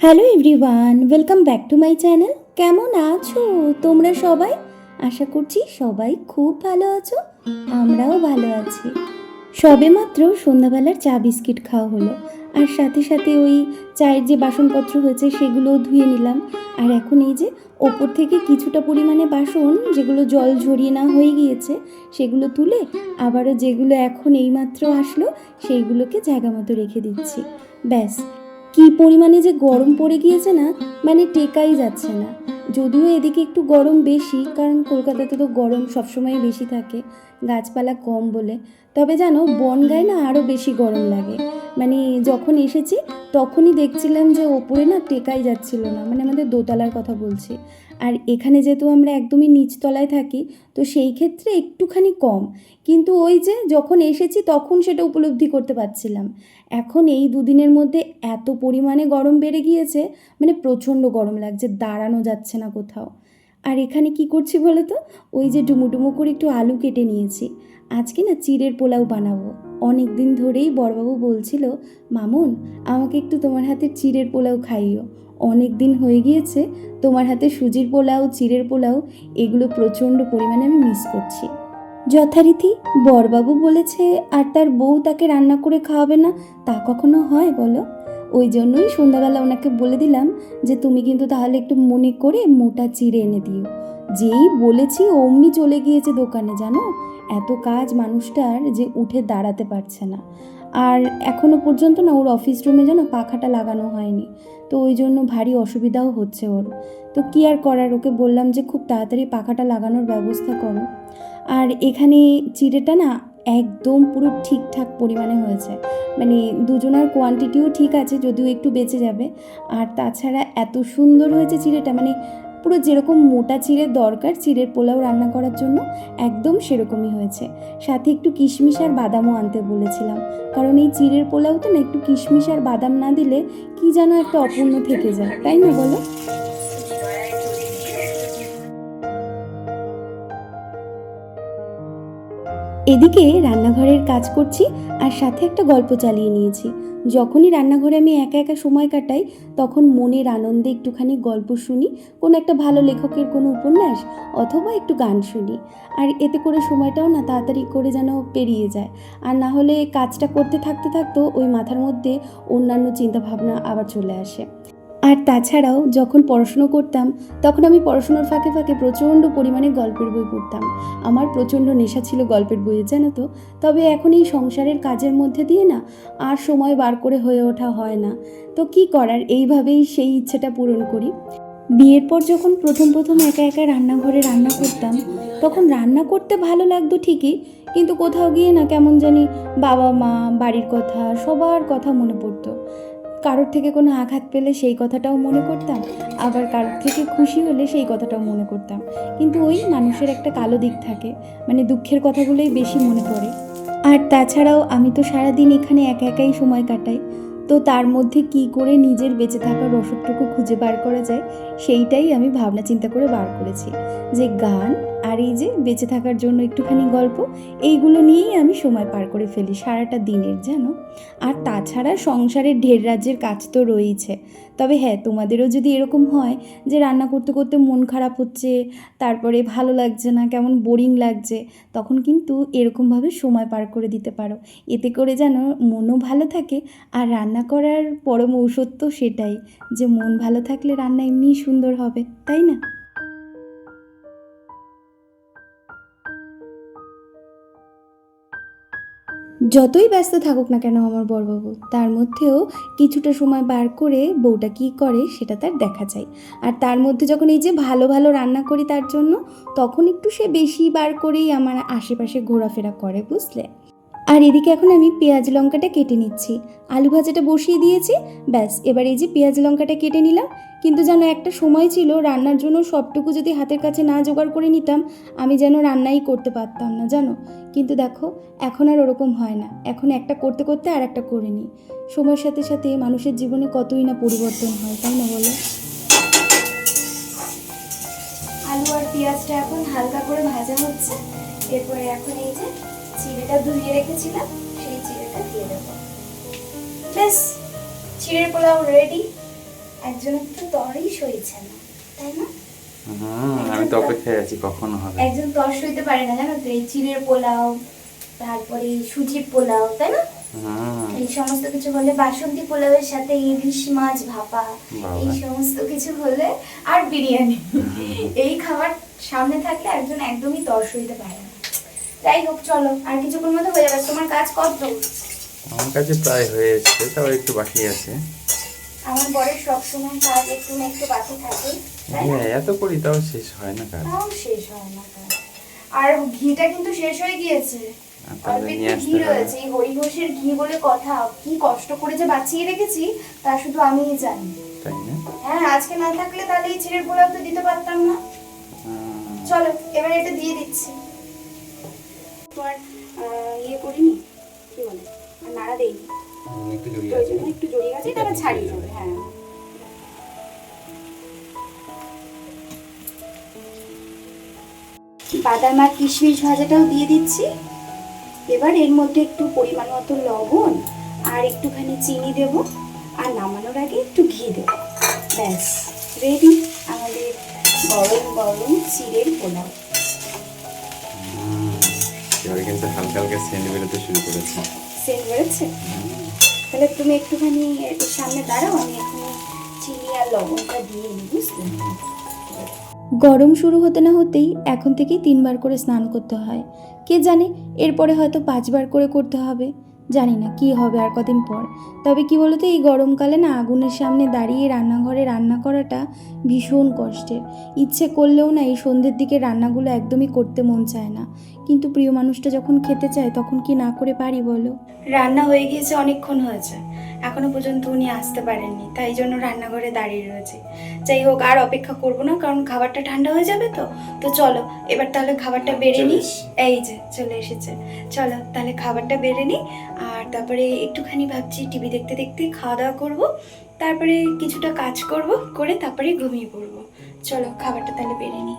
Hello everyone welcome back to my channel কেমন আছো তোমরা সবাই? আশা করছি সবাই খুব ভালো আছো, আমরাও ভালো আছি। সবেমাত্র সন্ধ্যাবেলার চা বিস্কিট খাওয়া হলো, আর সাথে সাথে ওই চায়ের যে বাসনপত্র হয়েছে সেগুলোও ধুয়ে নিলাম। আর এখন এই যে ওপর থেকে কিছুটা পরিমাণে বাসন, যেগুলো জল ঝরিয়ে না হয়ে গিয়েছে, সেগুলো তুলে আবারও যেগুলো এখন এইমাত্র আসলো, সেইগুলোকে জায়গা মতো রেখে দিচ্ছি। ব্যাস কি পরিমাণে যে গরম পড়ে গিয়েছে না মানে টেকাই যাচ্ছে না। যদিও এদিকে একটু গরম বেশি, কারণ কলকাতাতে তো গরম সবসময় বেশি থাকে, গাছপালা কম বলে। তবে জানো, বনগায় না আরও বেশি গরম লাগে। মানে যখন এসেছি, তখনই দেখছিলাম যে ওপরে না টেকাই যাচ্ছিল না মানে আমাদের দোতলার কথা বলছি। আর এখানে যেহেতু আমরা একদমই নিচতলায় থাকি, তো সেই ক্ষেত্রে একটুখানি কম। কিন্তু ওই যে যখন এসেছি তখন সেটা উপলব্ধি করতে পারছিলাম। এখন এই দুদিনের মধ্যে এত পরিমাণে গরম বেড়ে গিয়েছে মানে প্রচণ্ড গরম লাগছে, দাঁড়ানো যাচ্ছে না কোথাও। আর এখানে কি করছি বলো তো ওই যে ডুমুডুমু করে একটু আলু কেটে নিয়েছি। আজকে না চিড়ের পোলাও বানাবো। অনেক দিন ধরেই বড়বাবু বলছিল, মামুন, আমাকে একটু তোমার হাতের চিড়ের পোলাও খাইও অনেক দিন হয়ে গিয়েছে, তোমার হাতে সুজির পোলাও, চিড়ের পোলাও, এগুলো প্রচণ্ড পরিমাণে আমি মিস করছি। যথারীতি বরবাবু বলেছে, আর তার বউ তাকে রান্না করে খাওয়াবে না? তা কখনো হয় বলো? ওই জন্যই সন্ধ্যাবেলা ওনাকে বলে দিলাম যে, তুমি কিন্তু তাহলে একটু মনে করে মোটা চিড়ে এনে দিও। যেই বলেছি, অমনি চলে গিয়েছে দোকানে, জানো? এত কাজ মানুষটার যে উঠে দাঁড়াতে পারছে না। আর এখনও পর্যন্ত না ওর অফিস রুমে যেন পাখাটা লাগানো হয়নি। তো ওই জন্য ভারী অসুবিধাও হচ্ছে ওর। তো কি আর করার? ওকে বললাম যে, খুব তাড়াতাড়ি পাখাটা লাগানোর ব্যবস্থা করো। আর এখানে চিড়েটা না একদম পুরো ঠিকঠাক পরিমাণে হয়েছে। মানে দুজনার কোয়ান্টিটিও ঠিক আছে, যদিও একটু বেঁচে যাবে। আর তাছাড়া এত সুন্দর হয়েছে চিড়েটা মানে পুরো যেরকম মোটা চিড়ের দরকার, চিড়ের পোলাও রান্না করার জন্য একদম সেরকমই হয়েছে। সাথে একটু কিশমিশ আর বাদামও আনতে বলেছিলাম। কারণ এই চিড়ের পোলাও তো না একটু কিশমিশ আর বাদাম না দিলে কি যেন একটা অপূর্ণ থেকে যায়। তাই না বলো? এদিকে রান্নাঘরের কাজ করছি আর সাথে একটা গল্প চালিয়ে নিয়েছি। যখনই রান্নাঘরে আমি একা একা সময় কাটাই, তখন মনের আনন্দে একটুখানি গল্প শুনি, কোনো একটা ভালো লেখকের কোনো উপন্যাস অথবা একটু গান শুনি। আর এতে করে সময়টাও না তাড়াতাড়ি করে যেন পেরিয়ে যায়। আর না হলে কাজটা করতে থাকতে থাকতেও ওই মাথার মধ্যে অন্যান্য চিন্তাভাবনা আবার চলে আসে। আর তাছাড়াও যখন পড়াশুনো করতাম, তখন আমি পড়াশুনোর ফাঁকে ফাঁকে প্রচণ্ড পরিমাণে গল্পের বই পড়তাম। আমার প্রচণ্ড নেশা ছিল গল্পের বইয়ে, জানো তো? তবে এখন এই সংসারের কাজের মধ্যে দিয়ে না আর সময় বার করে হয়ে ওঠা হয় না। তো কি করার? এইভাবেই সেই ইচ্ছেটা পূরণ করি। বিয়ের পর যখন প্রথম প্রথম একা একা রান্নাঘরে রান্না করতাম, তখন রান্না করতে ভালো লাগতো ঠিকই, কিন্তু কোথাও গিয়ে না কেমন জানি বাবা মা বাড়ির কথা, সবার কথা মনে পড়তো। কারোর থেকে কোনো আঘাত পেলে সেই কথাটাও মনে করতাম, আবার কারোর থেকে খুশি হলে সেই কথাটাও মনে করতাম। কিন্তু ওই মানুষের একটা কালো দিক থাকে মানে দুঃখের কথাগুলোই বেশি মনে পড়ে। আর তাছাড়াও আমি তো সারাদিন এখানে একা একাই সময় কাটাই, তো তার মধ্যে কি করে নিজের বেঁচে থাকার রসদটুকু খুঁজে বার করা যায়, সেইটাই আমি ভাবনা চিন্তা করে বার করেছি। যে গান আর এই যে বেঁচে থাকার জন্য একটুখানি গল্প, এইগুলো নিয়েই আমি সময় পার করে ফেলি সারাটা দিনের, জানো? আর তাছাড়া সংসারের ঢের রাজ্যের কাজ তো রয়েইছে। তবে হ্যাঁ তোমাদেরও যদি এরকম হয় যে রান্না করতে করতে মন খারাপ হচ্ছে, তারপরে ভালো লাগছে না, কেমন বোরিং লাগছে, তখন কিন্তু এরকমভাবে সময় পার করে দিতে পারো। এতে করে যেন মনও ভালো থাকে আর রান্না করার পরম ঔষধ তো সেটাই, যে মন ভালো থাকলে রান্না এমনিই সুন্দর হবে, তাই না? যতই ব্যস্ত থাকুক না কেন আমার বড়বাবু তার মধ্যেও কিছুটা সময় বার করে বউটা কী করে সেটা তার দেখা চাই। আর তার মধ্যে যখন এই যে ভালো ভালো রান্না করি তার জন্য, তখন একটু সে বেশি বার করেই আমার আশেপাশে ঘোরাফেরা করে, বুঝলে? আর এদিকে এখন আমি পেঁয়াজ লঙ্কাটা কেটে নিচ্ছি। আলু ভাজাটা বসিয়ে দিয়েছি, ব্যাস, এবার এই যে পেঁয়াজ লঙ্কাটা কেটে নিলাম কিন্তু যেন একটা সময় ছিল রান্নার জন্য সবটুকু যদি হাতের কাছে না জোগাড় করে নিতাম, আমি যেন রান্নাই করতে পারতাম না, জানো? কিন্তু দেখো, এখন আর ওরকম হয় না। এখন একটা করতে করতে আর একটা করে নিই। সময়ের সাথে সাথে মানুষের জীবনে কতই না পরিবর্তন হয়, তাই না বলো? আলু আর পেঁয়াজটা এখন হালকা করে ভাজা হচ্ছে। এরপরে এখন এই যে চিড়েটা ধুয়ে রেখেছিলাম, সেই চিড়েটা দিয়ে দেবো। ব্যাস চিড়ের পোলাও রেডি একজনের তো তরই সইছে না তাই না? আমি তো অপেক্ষায় আছি কখন হবে একজন তর সইতে পারে না জানো তো এই চিড়ের পোলাও তারপরে সুজির পোলাও তাই না? এই সমস্ত কিছু হলে বাসন্তী পোলাওয়ের সাথে ইলিশ মাছ ভাপা এই সমস্ত কিছু হলে আর বিরিয়ানি। এই খাবার সামনে থাকলে একজন একদমই তর সইতে পারে না। যাই হোক চলো আর কিছুক্ষণ মধ্যে হয়ে যাবে। তোমার কাজ কত? আমার কাছে প্রায় হয়ে এসছে তাও একটু বাকি আছে। আমার বরের সবসময় কাজ একটু না একটু বাকি থাকে হ্যাঁ এত করি তাও শেষ হয় না কাজ। তাও শেষ হয় না কাজ। আর ঘিটা কিন্তু শেষ হয়ে গিয়েছে। ঘি রয়েছে। এই হরিঘোষের ঘি বলে কথা কি কষ্ট করে যে বাঁচিয়ে রেখেছি তা শুধু আমিই জানি। হ্যাঁ আজকে না থাকলে তাহলে এই চিড়ের পোলাও তো দিতে পারতাম না। চলো এবার এটা দিয়ে দিচ্ছি। তোমার ইয়ে করিনি? কি বলে? নাড়া দেইনি। একটু জড়িয়ে আছে। একটু জড়িয়ে ছাড়িয়ে যাবে হ্যাঁ। বাদাম আর কিশমিশ ভাজাটাও দিয়ে দিচ্ছি। এবার এর মধ্যে একটু পরিমাণ মতো লবণ আর একটুখানি চিনি দেব আর নামানোর আগে একটু ঘি দেব। ব্যাস রেডি আমাদের গরম গরম চিড়ের পোলাও। এবারে কিন্তু হালকা হালকা সেন্ট বেরোতে শুরু করেছে। সেন্ট বেরোচ্ছে? তাহলে তুমি একটুখানি সামনে দাঁড়াও, আমি এখানে চিনি আর লবণটা দিয়ে নিই বুঝলে? গরম শুরু হতে না হতেই এখন থেকেই তিনবার করে স্নান করতে হয়। কে জানে, এরপরে হয়তো পাঁচবার করে করতে হবে। জানি না কি হবে আর কদিন পর। তবে কি বলতো, এই গরমকালে না আগুনের সামনে দাঁড়িয়ে রান্নাঘরে রান্না করাটা ভীষণ কষ্টের। ইচ্ছে করলেও না এই সন্ধ্যের দিকে রান্নাগুলো একদমই করতে মন চায় না। কিন্তু প্রিয় মানুষটা যখন খেতে চায় তখন কি না করে পারি বলো? রান্না হয়ে গিয়েছে অনেকক্ষণ হয়েছে। এখনও পর্যন্ত উনি আসতে পারেননি তাই জন্য রান্নাঘরে দাঁড়িয়ে রয়েছে। যাই হোক আর অপেক্ষা করব না কারণ খাবারটা ঠান্ডা হয়ে যাবে তো। তো চলো এবার তাহলে খাবারটা বেড়ে চলে নিই এই যে চলে এসেছে। চলো তাহলে খাবারটা বেড়ে নিই আর তারপরে একটুখানি ভাবছি টিভি দেখতে দেখতে খাওয়া দাওয়া করব। তারপরে কিছুটা কাজ করব করে তারপরে ঘুমিয়ে পড়ব। চলো খাবারটা তাহলে বেড়ে নিই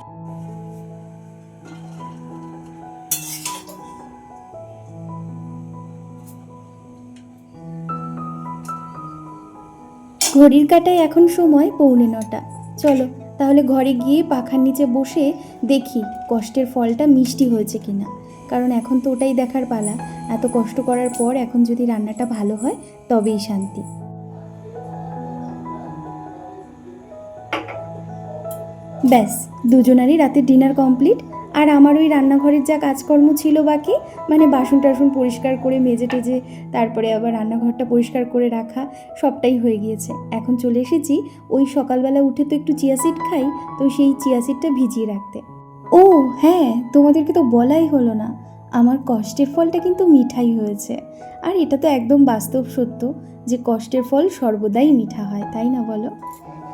ঘড়ির কাটায় এখন সময় পৌনে নটা। চলো, তাহলে ঘরে গিয়ে পাখার নিচে বসে দেখি কষ্টের ফলটা মিষ্টি হয়েছে কিনা। কারণ এখন তো ওটাই দেখার পালা। এত কষ্ট করার পর এখন যদি রান্নাটা ভালো হয়, তবেই শান্তি। ব্যাস, দুজনারই রাতের ডিনার কমপ্লিট আর আমার ওই রান্নাঘরের যা কাজকর্ম ছিল বাকি মানে বাসন টাসন পরিষ্কার করে মেজে টেজে, তারপরে আবার রান্নাঘরটা পরিষ্কার করে রাখা, সবটাই হয়ে গিয়েছে। এখন চলে এসেছি, ওই সকালবেলা উঠে তো একটু চিয়া সিড খাই, তো সেই চিয়া সিডটা ভিজিয়ে রাখতে। ও হ্যাঁ তোমাদেরকে তো বলাই হলো না। আমার কষ্টের ফলটা কিন্তু মিঠাই হয়েছে। আর এটা তো একদম বাস্তব সত্য যে কষ্টের ফল সর্বদাই মিঠা হয়, তাই না বলো?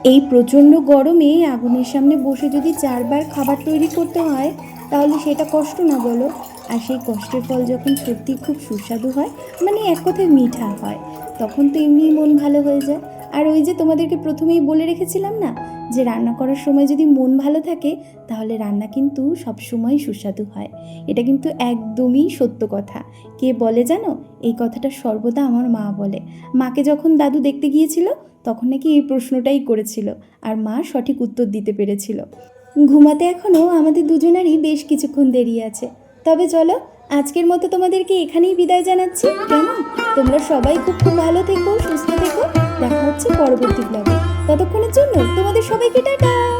এই প্রচণ্ড গরমে আগুনের সামনে বসে যদি চারবার খাবার তৈরি করতে হয়, তাহলে সেটা কষ্ট না বলো? আর সেই কষ্টের ফল যখন সত্যি খুব সুস্বাদু হয় মানে এক কথায় মিঠা হয়, তখন তো এমনিই মন ভালো হয়ে যায়। আর ওই যে তোমাদেরকে প্রথমেই বলে রেখেছিলাম না যে রান্না করার সময় যদি মন ভালো থাকে, তাহলে রান্না কিন্তু সবসময় সুস্বাদু হয়। এটা কিন্তু একদমই সত্য কথা। কে বলে জানো? এই কথাটা সর্বদা আমার মা বলে। মাকে যখন দাদু দেখতে গিয়েছিল, তখন নাকি এই প্রশ্নটাই করেছিল, আর মা সঠিক উত্তর দিতে পেরেছিল। ঘুমাতে এখনও আমাদের দুজনারই বেশ কিছুক্ষণ দেরি আছে। তবে চলো, আজকের মতো তোমাদেরকে এখানেই বিদায় জানাচ্ছি। কেমন? তোমরা সবাই খুব খুব ভালো থেকো, সুস্থ থেকো। দেখা হচ্ছে পরবর্তী ব্লগে ততক্ষণের জন্য তোমাদের সবাইকে টাটা।